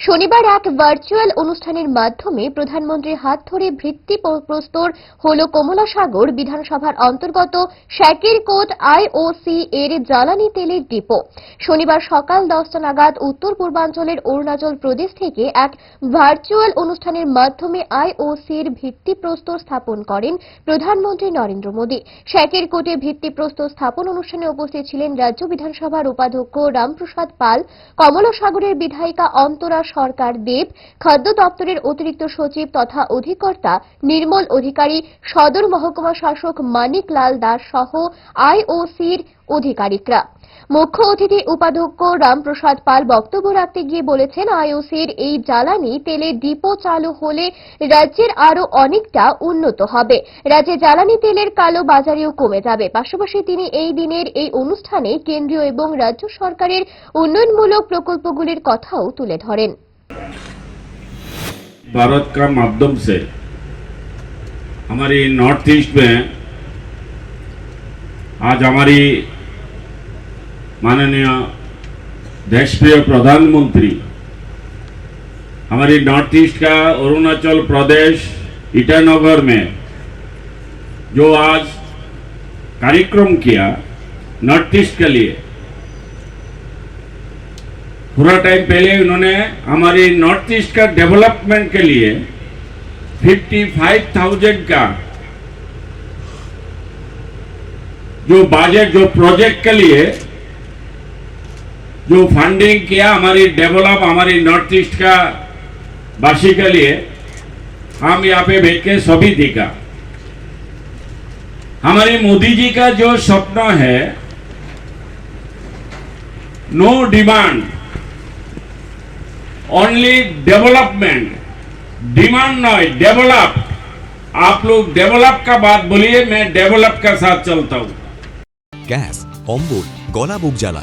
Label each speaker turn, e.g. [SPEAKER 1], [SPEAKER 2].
[SPEAKER 1] শনিবার এক ভার্চুয়াল অনুষ্ঠানের মাধ্যমে প্রধানমন্ত্রীর হাত ধরে ভিত্তি প্রস্তর হল কমলাসাগর বিধানসভার অন্তর্গত শাকিরকোট আইওসি এর জ্বালানি তেলের ডিপো। শনিবার সকাল দশটা নাগাদ উত্তর পূর্বাঞ্চলের অরুণাচল প্রদেশ থেকে এক ভার্চুয়াল অনুষ্ঠানের মাধ্যমে আইওসির ভিত্তিপ্রস্তর স্থাপন করেন প্রধানমন্ত্রী নরেন্দ্র মোদী। শাকিরকোটে ভিত্তিপ্রস্তর স্থাপন অনুষ্ঠানে উপস্থিত ছিলেন রাজ্য বিধানসভার উপাধ্যক্ষ রামপ্রসাদ পাল কমলাসাগরের বিধায়িকা অন্তরা সরকার দেব, খাদ্য দপ্তরের অতিরিক্ত সচিব তথা অধিকর্তা নির্মল অধিকারী, সদর মহকুমা শাসক মানিক লাল দাস সহ আইওসির আধিকারিকরা মুখ্য অতিথি উপাধ্যক্ষ রামপ্রসাদ পাল বক্তব্য রাখতে গিয়ে বলেছেন আইওসির এই জ্বালানি তেলের ডিপো চালু হলে রাজ্যের আরও অনেকটা উন্নত হবে রাজ্যে জ্বালানি তেলের কালো বাজারেও কমে যাবে পাশাপাশি তিনি এই দিনের এই অনুষ্ঠানে কেন্দ্রীয় এবং রাজ্য সরকারের উন্নয়নমূলক প্রকল্পগুলির কথাও তুলে ধরেন
[SPEAKER 2] भारत का माध्यम से हमारी नॉर्थ ईस्ट में आज हमारी माननीय देशप्रिय प्रधानमंत्री हमारी नॉर्थ ईस्ट का अरुणाचल प्रदेश ईटानगर में जो आज कार्यक्रम किया नॉर्थ ईस्ट के लिए थोड़ा टाइम पहले उन्होंने हमारी नॉर्थ ईस्ट का डेवलपमेंट के लिए 55,000 का जो बजट जो प्रोजेक्ट के लिए जो फंडिंग किया हमारी डेवलप हमारी नॉर्थ ईस्ट का बासी के लिए हम यहाँ पे बैठ के सभी दिखा। हमारे मोदी जी का जो सपना है no demand only development demand no develop आप लोग डेवलप का बात बोलिए, मैं डेवलप का साथ चलता हूँ।
[SPEAKER 3] गैस अम्बुल गोला बुक जाला